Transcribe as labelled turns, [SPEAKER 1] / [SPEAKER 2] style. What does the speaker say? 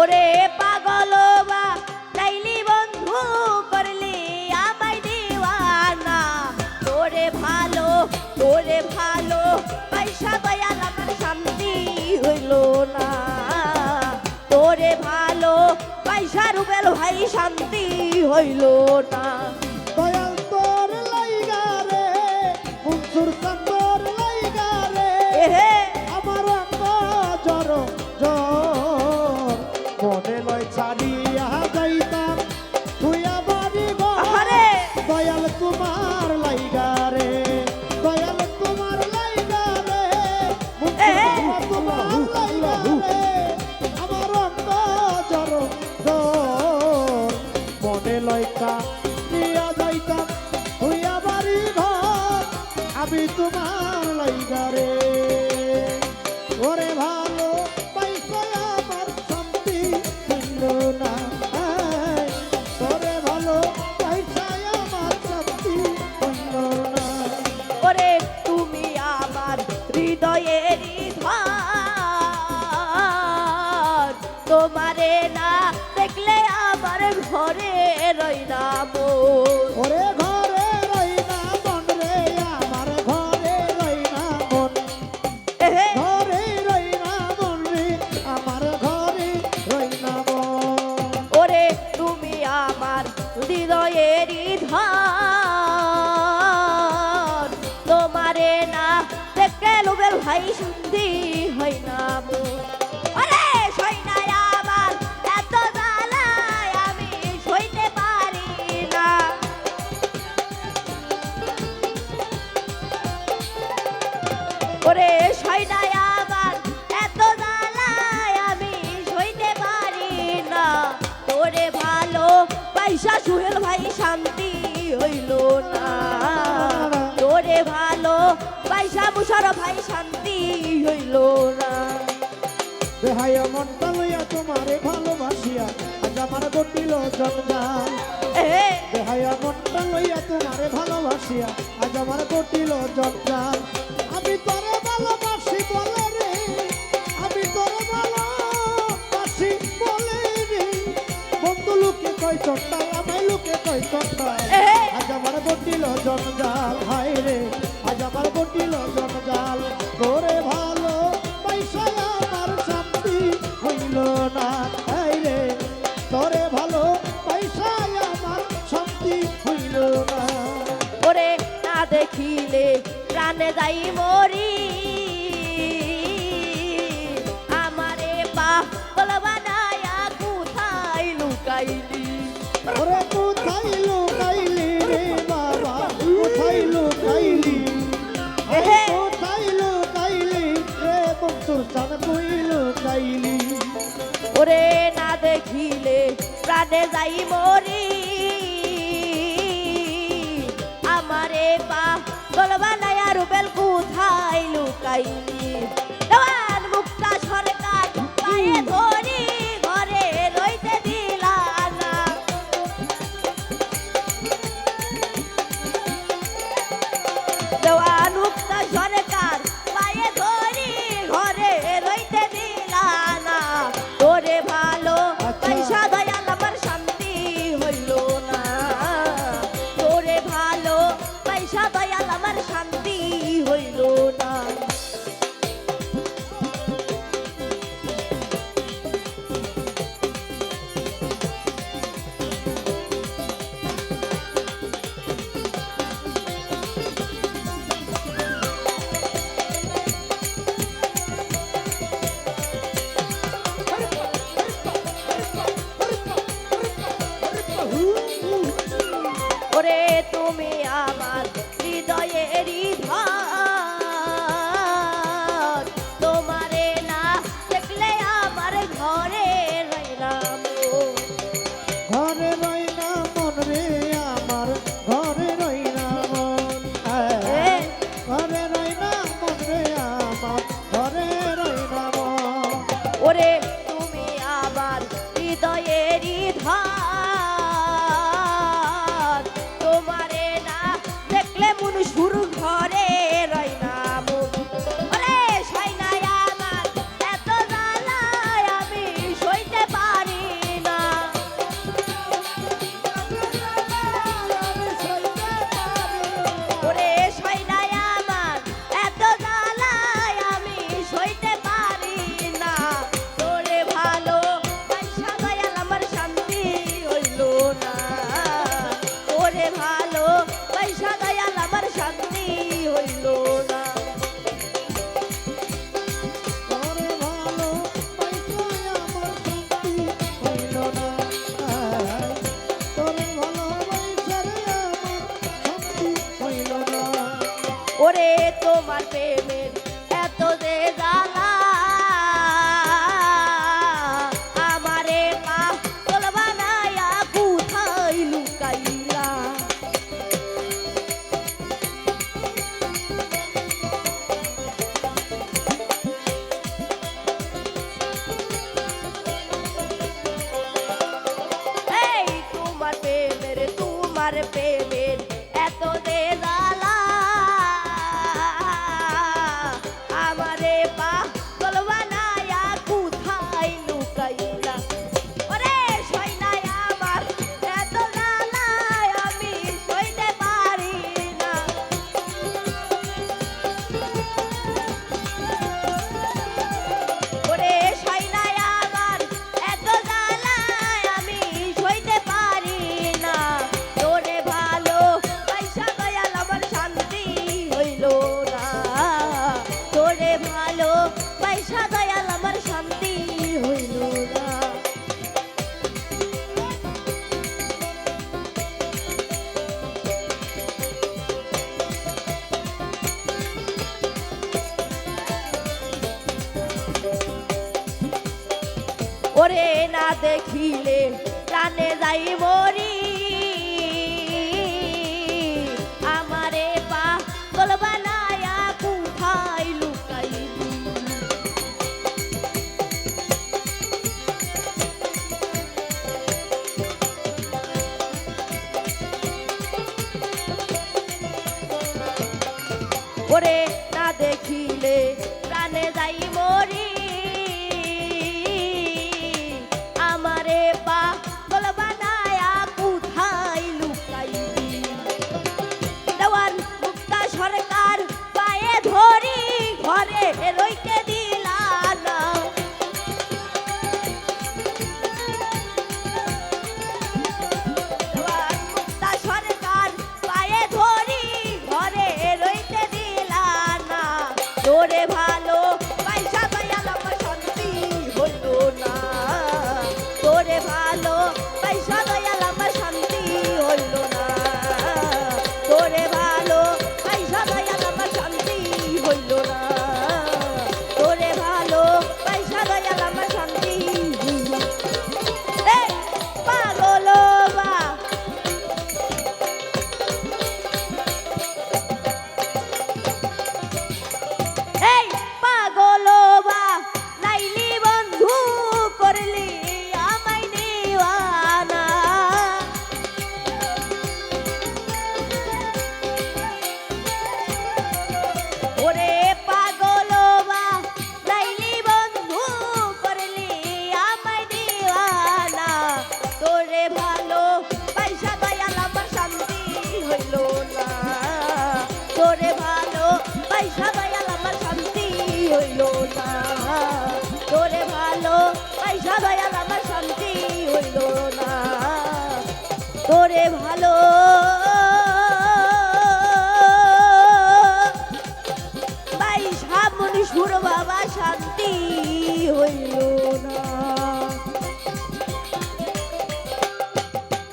[SPEAKER 1] ওরে পাগল বা তাইলি বন্ধু করলি আমায় দিওয়ানা। তোরে ভালো তোরে ভালো, পয়সা দয়াল আমার শান্তি হইল না। তোরে ভালো, পয়সা, রুবেল ভাই, শান্তি হইল না।
[SPEAKER 2] আমি তোমার লাইগারে। ওরে ভালো পয়সা আমার শান্তি এই, ভালো পয়সা আমার শান্তি
[SPEAKER 1] ওরে তুমি আমার হৃদয়ের লোবেল ভাই হয় না মোর। ওরে সইনাই আমার এত জ্বালায় আমি সইতে পারি না। ওরে সইনাই আমার এত জ্বালায় আমি সইতে পারি না। তোরে ভালো পয়সা সুহেল ভাই শান্তি হইল না। তোরে ভালো পয়সা মুশার ভাই শান্তি হইল না।
[SPEAKER 2] দেহায় মনটা লইয়া তোমারে ভালোবাসিয়া আজ আমার ঘটিল জঞ্জাল।
[SPEAKER 1] এ
[SPEAKER 2] দেহায় মনটা লইয়া তোমারে ভালোবাসিয়া আজ আমার ঘটিল জঞ্জাল।
[SPEAKER 1] প্রাণে যাই মরি। আমারে পা বানায়া কোথায় লুকাইলি?
[SPEAKER 2] ওরে কোথায় লুকাইলি রে বাবা? কোথায় লুকাইলি? কোথায় লুকাইলি রে বন্ধুর চান কই লুকাইলি।
[SPEAKER 1] ওরে না দেখিলে প্রাণে যাই মরি। আমারে পা রুবেল কোথায় ওরে তোমার প্রেমের এত যে জ্বালা। আমারে পা তোল বানায়া কোথায় লুকাইলা? তোমার প্রেমের তোমার দেখিলে প্রাণে যাই মরি। আমারে পা বলবা ওরে তোরে ভালো